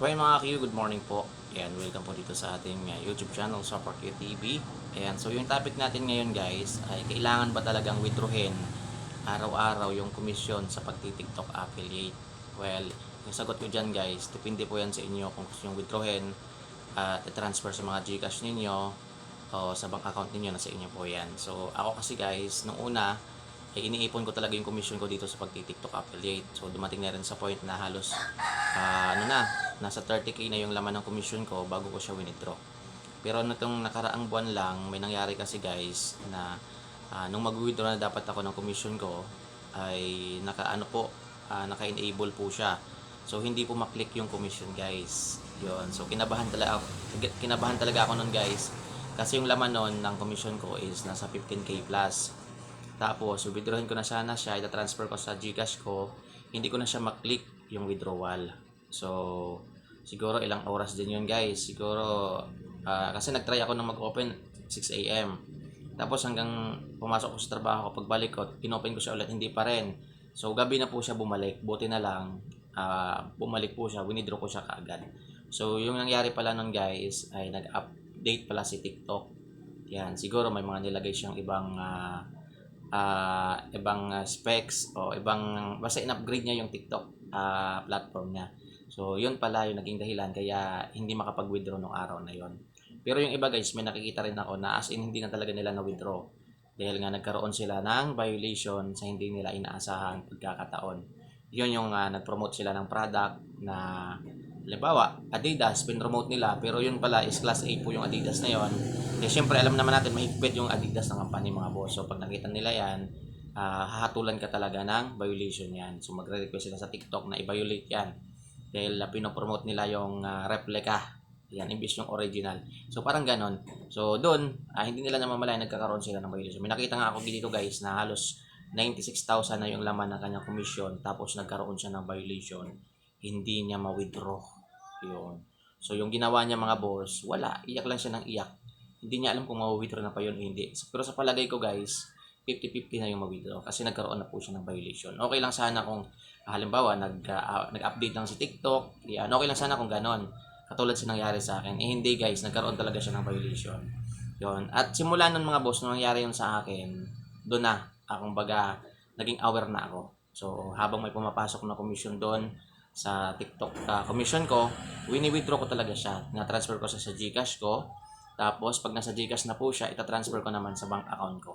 Okay mga Q, good morning po. Ayan, welcome po dito sa ating uh, YouTube channel, Super Q TV. Ayan, so yung topic natin ngayon guys, ay kailangan ba talagang withdrawin araw-araw yung commission sa pagti-TikTok affiliate? Well, yung sagot ko dyan guys, depende po yan sa inyo kung gusto nyo withdrawin at transfer sa mga Gcash ninyo o sa bank account ninyo, nasa inyo po yan. So, ako kasi guys, nung una, ay iniipon ko talaga yung commission ko dito sa pagti-TikTok affiliate. So, dumating na rin sa point na halos, ah, ano na, nasa 30k na yung laman ng commission ko bago ko siya withdraw. Pero nitong nakaraang buwan lang, may nangyari kasi guys na ah, nung mag-withdraw na dapat ako ng commission ko, ay naka-ano po, ah, naka-enable po siya. So, hindi po maklik yung commission guys. Yun. So, kinabahan talaga ako, kinabahan talaga ako nun guys. Kasi yung laman nun ng commission ko is nasa 15k plus. Tapos, withdrawin ko na sana siya, ita-transfer ko sa Gcash ko, hindi ko na siya maklik yung withdrawal. So, siguro ilang oras din yun guys. Siguro, ah, kasi nag-try ako na mag-open 6 a.m. Tapos hanggang pumasok ko sa trabaho, pagbalik ko, pinopen ko siya ulit, hindi pa rin. So, gabi na po siya bumalik. Buti na lang, ah, bumalik po siya, winidraw ko siya kaagad. So, yung nangyari pala nun guys, ay nag-update pala si TikTok. Yan, siguro may mga nilagay siyang ibang ah, ah, ibang ah, specs o ibang basta in-upgrade niya yung TikTok ah, platform niya. So, yun pala yung naging dahilan kaya hindi makapag-withdraw nung araw na yon. Pero yung iba guys, may nakikita rin ako na as in hindi na talaga nila na-withdraw. Dahil nga nagkaroon sila ng violation sa hindi nila inaasahan pagkakataon. Yun yung ah, nag-promote sila ng product na halimbawa, Adidas, pinromote nila, pero yun pala is class A po yung Adidas na yon. Eh, syempre, alam naman natin, mahigpit yung Adidas ng company mga boss. So, pag nakita nila yan, ah, hahatulan ka talaga ng violation yan. So, magre-request sila sa TikTok na i-violate yan. Dahil uh, pinopromote nila yung ah, replica. Yan, imbis yung original. So, parang ganon. So, doon, ah, hindi nila namamalayan nagkakaroon sila ng violation. May nakita nga ako dito guys na halos 96,000 na yung laman ng kanyang commission tapos nagkaroon siya ng violation. Hindi niya ma-withdraw. Yun. So, yung ginawa niya mga boss, wala. Iyak lang siya ng iyak. Hindi niya alam kung ma-withdraw na pa yun o hindi. Pero sa palagay ko guys, 50-50 na yung ma-withdraw kasi nagkaroon na po siya ng violation. Okay lang sana kung ah, halimbawa nag, ah, nag-update lang si TikTok, yan, okay lang sana kung ganon. Katulad sa nangyari sa akin. Eh hindi guys, nagkaroon talaga siya ng violation. Yon. At simula nun mga boss, nung nangyari yun sa akin, doon na, akong baga, naging aware na ako. So, habang may pumapasok na commission doon sa TikTok ah, commission ko, wini-withdraw ko talaga siya. Na-transfer ko sa, sa Gcash ko. Tapos, pag nasa Gcash na po siya, ita-transfer ko naman sa bank account ko.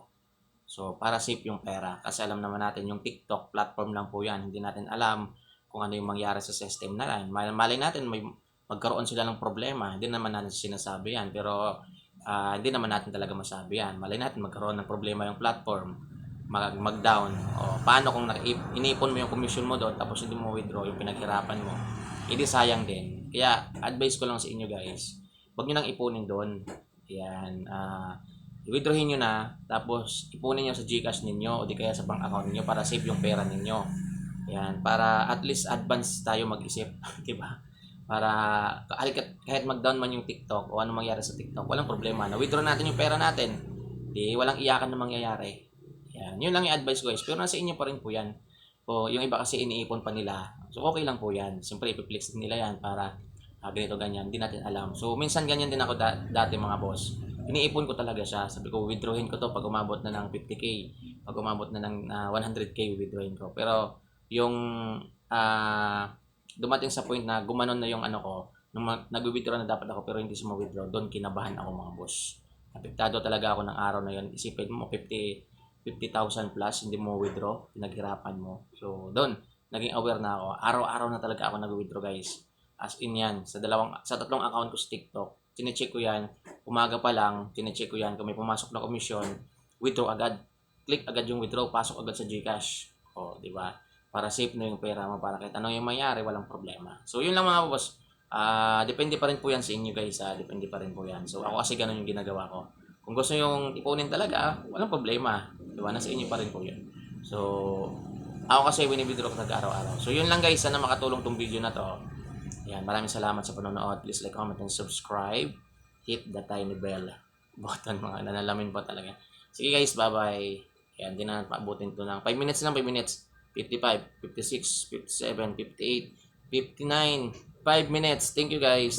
So, para safe yung pera. Kasi alam naman natin, yung TikTok platform lang po yan. Hindi natin alam kung ano yung mangyari sa system na yan. Mal- Malay natin, may magkaroon sila ng problema. Hindi naman natin sinasabi yan. Pero, ah, hindi naman natin talaga masabi yan. Malay natin, magkaroon ng problema yung platform. Mag, mag-down. O, paano kung inipon mo yung commission mo doon, tapos hindi mo withdraw yung pinaghirapan mo. Hindi sayang din. Kaya, advice ko lang sa inyo guys, huwag nyo nang ipunin doon. Yan. ah i-withdrawin nyo na, tapos ipunin nyo sa Gcash ninyo o di kaya sa bank account ninyo para safe yung pera ninyo. Yan, para at least advance tayo mag-isip, 'di ba? Para kahit, mag-down man yung TikTok o ano mangyari sa TikTok, walang problema. Na-withdraw natin yung pera natin. Di walang iyakan na mangyayari. Yan, yun lang yung advice ko guys. Pero nasa inyo pa rin po yan. O yung iba kasi iniipon pa nila. So okay lang po yan. Siyempre ipiplex nila yan para ah, ganito ganyan. Hindi natin alam. So minsan ganyan din ako da- dati mga boss iniipon ko talaga siya. Sabi ko, withdrawin ko to pag umabot na ng 50k. Pag umabot na ng ah, 100k, withdrawin ko. Pero, yung ah dumating sa point na gumanon na yung ano ko, nung nag-withdraw na dapat ako pero hindi siya ma-withdraw, doon kinabahan ako mga boss. Apektado talaga ako ng araw na yun. Isipin mo, 50 50,000 plus, hindi mo withdraw, pinaghirapan mo. So, doon, naging aware na ako. Araw-araw na talaga ako nag-withdraw, guys. As in yan, sa dalawang, sa tatlong account ko sa TikTok, chinecheck ko yan, umaga pa lang, chinecheck ko yan, kung may pumasok na komisyon, withdraw agad. Click agad yung withdraw, pasok agad sa Gcash. O, di ba? Para safe na yung pera mo, para kahit ano yung mangyari, walang problema. So, yun lang mga boss. Ah, depende pa rin po yan sa inyo guys, ah. depende pa rin po yan. So, ako kasi ganun yung ginagawa ko. Kung gusto yung ipunin talaga, walang problema. Di ba? Nasa inyo pa rin po yun. So, ako kasi winibidro ko nag-araw-araw. So, yun lang guys. Sana makatulong tong video na to. Yan, maraming salamat sa panonood. Please like, comment, and subscribe. Hit the tiny bell button. Mga nanalamin po talaga. Sige guys, bye-bye. Yan, di na paabutin to ng 5 minutes lang, 5 minutes. 55, 56, 57, 58, 59. 5 minutes. Thank you guys.